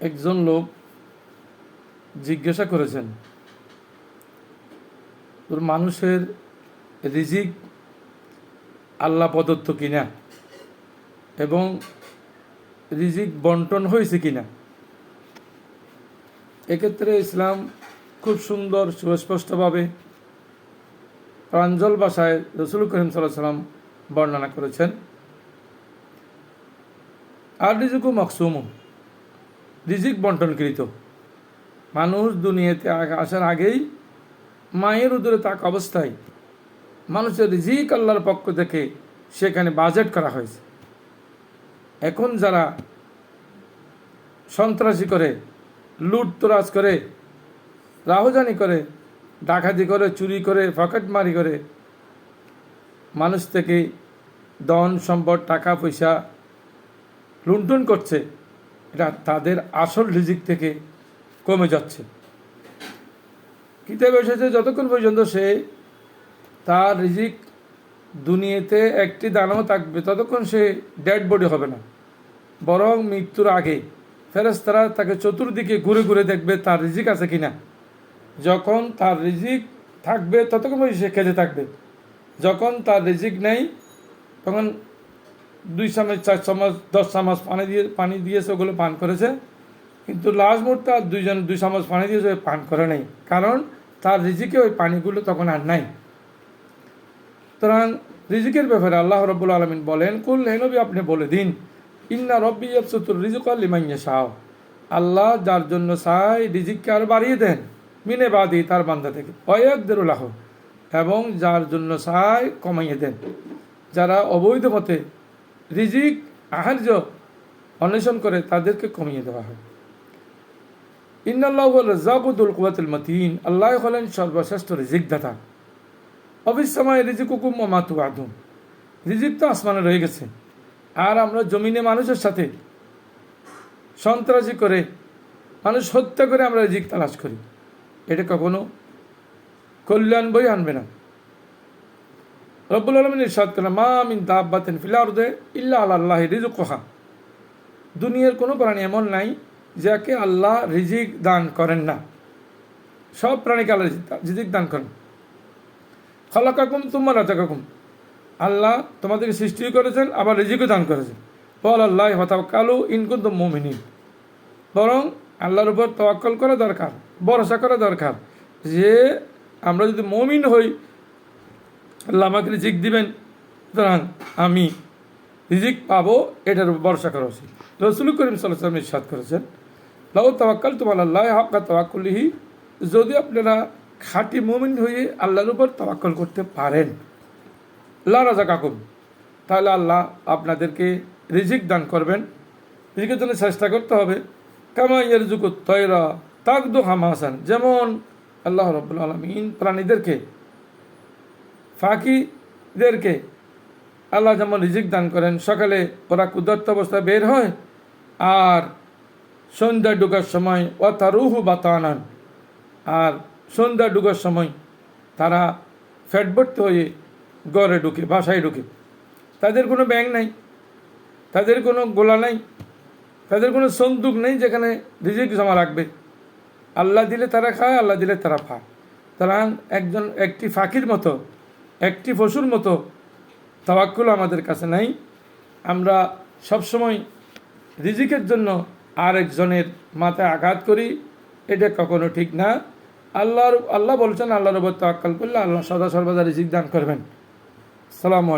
একজন লোক জিজ্ঞাসা করেছেন, তোর মানুষের রিজিক আল্লাহ প্রদত্ত কিনা? এবং রিজিক বন্টন হয়েছে কিনা? এক্ষেত্রে ইসলাম খুব সুন্দর, সুস্পষ্টভাবে প্রাঞ্জল ভাষায় রসুল করিম সাল্লাহ সাল্লাম বর্ণনা করেছেন আর রিজিকু মকসুম রিজিক বন্টনকৃত। মানুষ দুনিয়াতে আসার আগেই মায়ের উদরে তাক অবস্থায় মানুষের রিজিক আল্লাহর পক্ষ থেকে সেখানে বাজেট করা হয়েছে। এখন যারা সন্ত্রাসী করে, লুটতরাজ করে, রাহুজানি করে, ডাকাতি করে, চুরি করে পকেটমারি করে, মানুষ থেকে ধন, সম্পদ, টাকা, পয়সা লুণ্ঠন করছে। এটা তাদের আসল রিজিক থেকে কমে যাচ্ছে। কিতাবে এসেছে, যতক্ষণ পর্যন্ত সে তার রিজিক দুনিয়াতে একটি দানাও থাকবে, ততক্ষণ সে ডেড বডি হবে না। বরং মৃত্যুর আগে ফেরেস্তারা তাকে চতুর্দিকে ঘুরে ঘুরে দেখবে তার রিজিক আছে কিনা। যখন তার রিজিক থাকবে, ততক্ষণ সে খেতে থাকবে। যখন তার রিজিক নেই, তখন দুই চামচ, চার চামচ, দশ চামচ পানি দিয়ে, পানি দিয়েছে, ওগুলো পান করেছে। কিন্তু লাস্ট মুহূর্তে আর দুইজন, দুই চামচ পানি দিয়েছে পান করে নেই। কারণ তার রিজিকে ওই পানিগুলো তখন আর নাই। সুতরাং রিজিকের ব্যাপারে আল্লাহ রব্বুল আলমিন বলেন, কুল হেনবি আপনি বলে দিন, ইন্না রব্বি আফসুতুর রিজিক লিমাইয়া শাহ আল্লাহ যার জন্য চাই রিজিককে আর বাড়িয়ে দেন, মিনে বাদি তার বান্ধা থেকে। অয়াকদেরুল্লাহ এবং যার জন্য চাই কমাইয়ে দেন। যারা অবৈধ মতে রিজিক আহার্য অন্বেষণ করে তাদেরকে কমিয়ে দেওয়া হয়। ইন্নাল্লাহ রাজাকুদুল কুয়াতুল মতিন। আল্লাহ হলেন সর্বশ্রেষ্ঠ রিজিক দাতা অবিসময় রিজিক হুকুম ও মাতু আদম রিজিক তো আসমানে রয়ে গেছে। আর আমরা জমিনে মানুষের সাথে সন্ত্রাসী করে, মানুষ হত্যা করে আমরা রিজিক তালাশ করি। এটা কখনো কল্যাণ বই আনবে না। রব্বুল আলমিন ইরশাদ করেন, মা মিন দাব্বাতেন ফিলারদে ইল্লা আল্লাহ রিজুকহা দুনিয়ার কোনো প্রাণী এমন নাই যাকে আল্লাহ রিজিক দান করেন না। সব প্রাণীকে আল্লাহ রিজিক দান করেন। খালাকাকুম তোমার রাজাকাকুম। আল্লাহ তোমাদেরকে সৃষ্টি করেছেন, আবার রিজিকও দান করেছেন। বল আল্লাহ হতাব কালু ইনকুন তো মমিনী বরং আল্লাহর উপর তওয়াক্কল করা দরকার, ভরসা করা দরকার যে আমরা যদি মমিন হই আল্লাহ আমাকে রিজিক দিবেন। সুতরাং আমি রিজিক পাবো, এটার উপর ভরসা করা উচিত। রসুল করিম সাল্লাম ইসাদ করেছেন, লাউ তাওয়াক্কাল তোমার আল্লাহ হকা তাওয়াক্কুলিহি যদি আপনারা খাঁটি মুমিন হয়ে আল্লাহর উপর তাওয়াক্কল করতে পারেন। লা রাজা কাকুম তাহলে আল্লাহ আপনাদেরকে রিজিক দান করবেন। রিজিকের জন্য চেষ্টা করতে হবে। কামা ইয়ারজুকু তয়রা তাকদু হামাসান। যেমন আল্লাহ রব্বুল আলমিন প্রাণীদেরকে ফাঁকিদেরকে আল্লাহ যেমন রিজিক দান করেন, সকালে ওরা কুদরত অবস্থায় বের হয়, আর সন্ধ্যা ডুকার সময় ও তারুহু বা তানান আর সন্ধ্যা ডুকার সময় তারা ফ্যাটভর্তি হয়ে গড়ে ঢুকে, বাসায় ঢুকে। তাদের কোনো ব্যাংক নাই, তাদের কোনো গোলা নাই, তাদের কোনো সন্দুক নেই যেখানে রিজিক জমা রাখবে। আল্লাহ দিলে তারা খায়, আল্লাহ দিলে তারা পায়। তারা একজন একটি ফাঁকির মতো একটি পশুর মতো তাওয়াক্কুল আমাদের কাছে নাই। আমরা সবসময় রিজিকের জন্য আরেকজনের মাথায় আঘাত করি, এটা কখনো ঠিক না। আল্লাহর, আল্লাহ বলছেন, আল্লাহর উপর তাওয়াক্কাল করলে আল্লাহ সদা সর্বদা রিজিক দান করবেন। সালাম